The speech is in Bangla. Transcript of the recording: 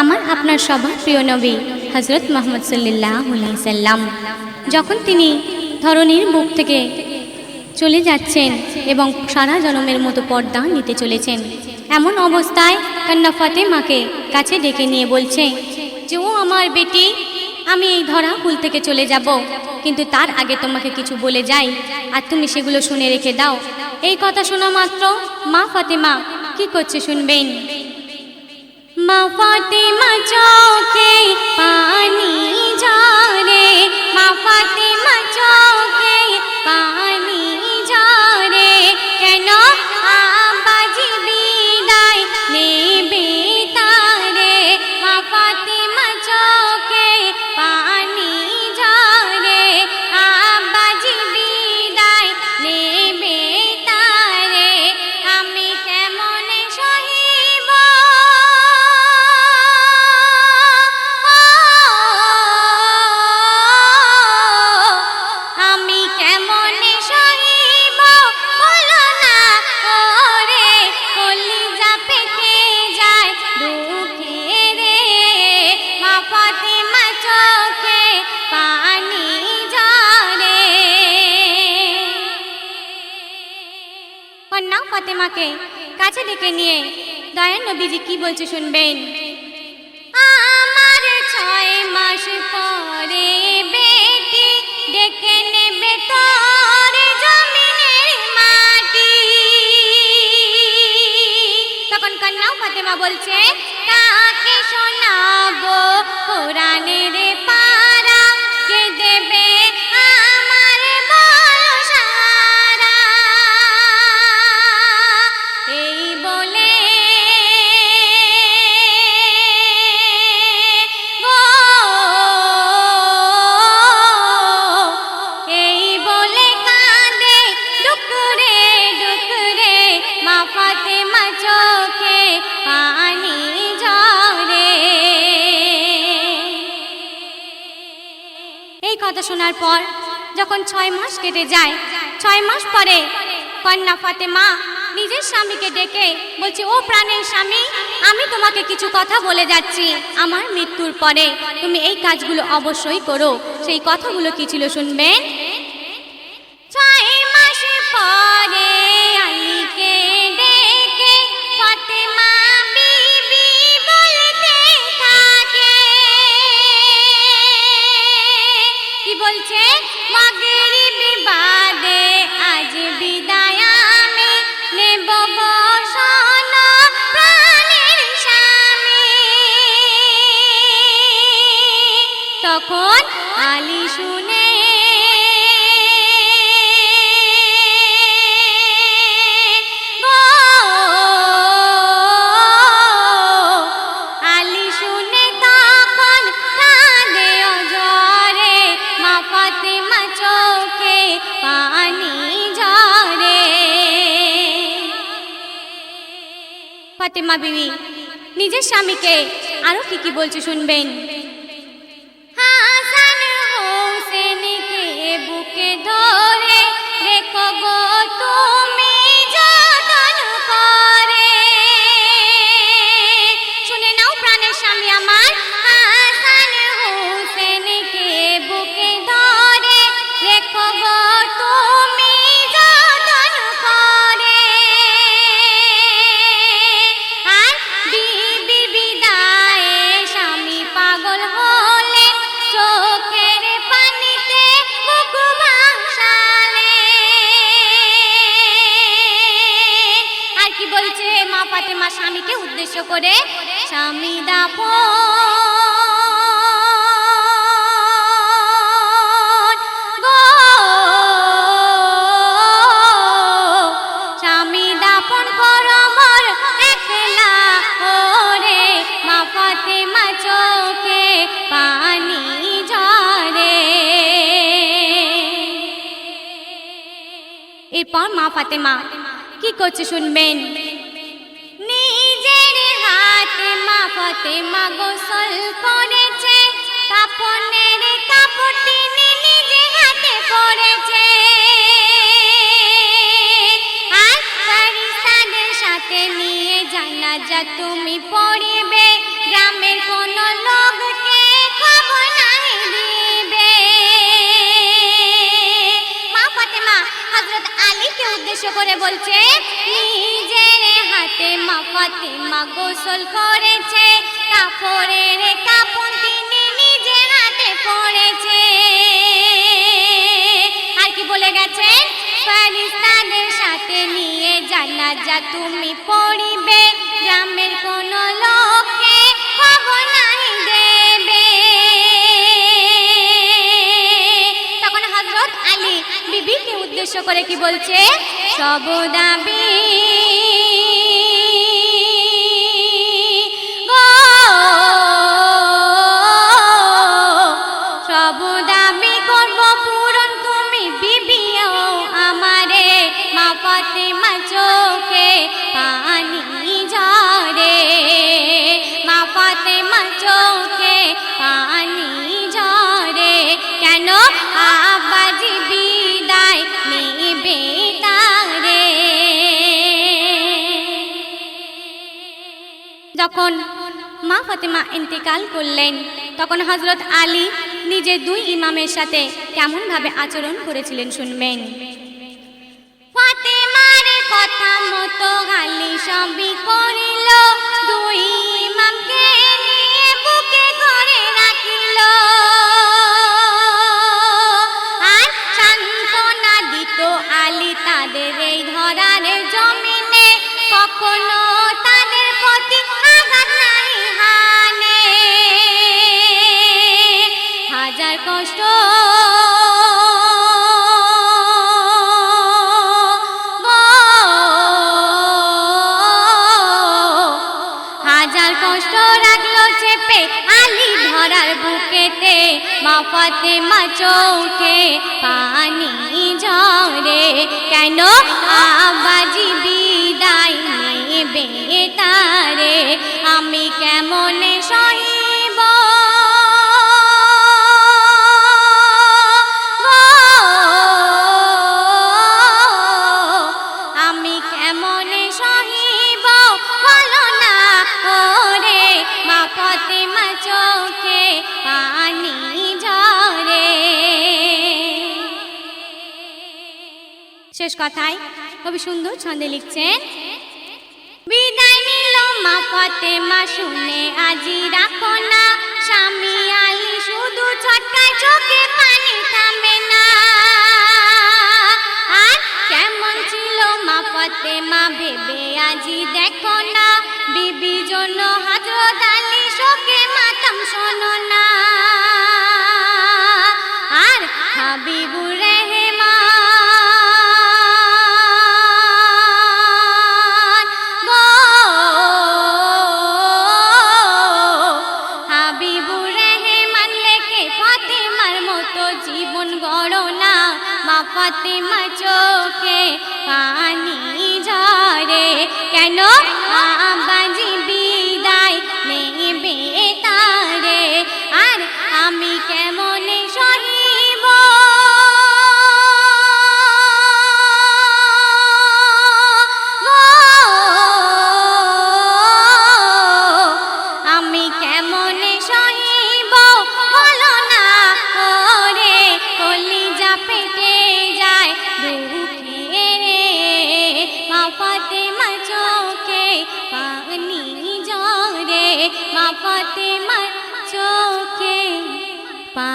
আমার আপনার সবার প্রিয় নবী হজরত মোহাম্মদ সাল্লাহ সাল্লাম। যখন তিনি ধরনের বুক থেকে চলে যাচ্ছেন এবং সারা জনমের মতো পর্দা নিতে চলেছেন, এমন অবস্থায় কন্যা ফাতেমাকে কাছে ডেকে নিয়ে বলছে, যে ও আমার বেটি, আমি এই ধরা কুল থেকে চলে যাব, কিন্তু তার আগে তোমাকে কিছু বলে যাই, আর তুমি সেগুলো শুনে রেখে দাও। এই কথা শোনা মাত্র মা ফাতেমা কি করছে শুনবেন? মা ফাতেমা চোখে পানি ফাতেমাকে কাছে ডেকে নিয়ে দয়ান নবীজি কি বলছে শুনবেন? আমার ছয় মাস পরে বেটি ডেকে নেবে তোর জমিনের মাটি। তখন কন্যা ফাতেমা বলছে কাকে শোনাবো কোরআনের পারা এই কথা শোনার পর, যখন ছয় মাস কেটে যায়, ছয় মাস পরে কন্যা ফাতেমা নিজের স্বামীকে ডেকে বলছে, ও প্রাণের স্বামী, আমি তোমাকে কিছু কথা বলে যাচ্ছি। আমার মৃত্যুর পরে তুমি এই কাজগুলো অবশ্যই করো। সেই কথাগুলো কি ছিল শুনবেন? ফাতেমা বিবি, নিজের স্বামীকে আরও কি কি বলছে শুনবেন? হাসান হোসেনকে বুকে ধরে রেখো গো তুমি যতন করে। শুনে নাও প্রাণের স্বামী আমার, হাসান হোসেনকে বুকে ধরে রেখো গো তুমি ফাতেমা চোখে পানি ঝরে। এরপর মা ফাতেমা কি করছে শুনবেন? ফতেমা গোসল করেছে কাপনের কাপড় তিনি নিজে হাতে পরেছে সাথে নিয়ে জানাজা তুমি পড়বে, গ্রামের কোন লোককে খবর নাহি দিবে। মা ফাতেমা, হযরত আলীকে উদ্দেশ্য করে বলছে, নিজের হাতে মা ফাতেমা গোসল করেছে। কাপড় তিনি নিজে হাতে আর কি বলে সাথে নিয়ে তুমি পড়িবে। গ্রামের কোন লোককে খবর নাই দেবে। তখন হযরত আলী বিবিকে উদ্দেশ্য করে কি বলছে? সব দাবি যখন মা ফাতেমা ইন্তেকাল করলেন। তখন হজরত আলী নিজের দুই ইমামের সাথে কেমনভাবে আচরণ করেছিলেন শুনবেন। ফাতেমার কথা মতো গালি সবই করিল। দুই ইমামকে নিয়ে বুকে করে রাখিল। আর সান্ত্বনা দিত আলী তাদের কষ্ট রাখল চেপে আলি ধরার বুকেতে মা ফাতেমা চোখে পানি ঝরে। কেন আবাজি বিদায় নেবে তারে? আমি কেমন শেষ কথায় কবি সুন্দর ছন্দে লিখছেন, বিদায় নিল মা ফাতেমা শুনে আজি রাখো না। স্বামী আলী শুধু ছটকায় চোখে পানি থামে না। আর কেমন ছিল মা ফাতেমা ভেবে আজি দেখো না। বিবি জন্য হাজরত আলী শোকে মাতাম শোনো না। গড়ো না মা পানি ঝরে। কেন? আবাজি জরে মা ফাতেমা চোখে পা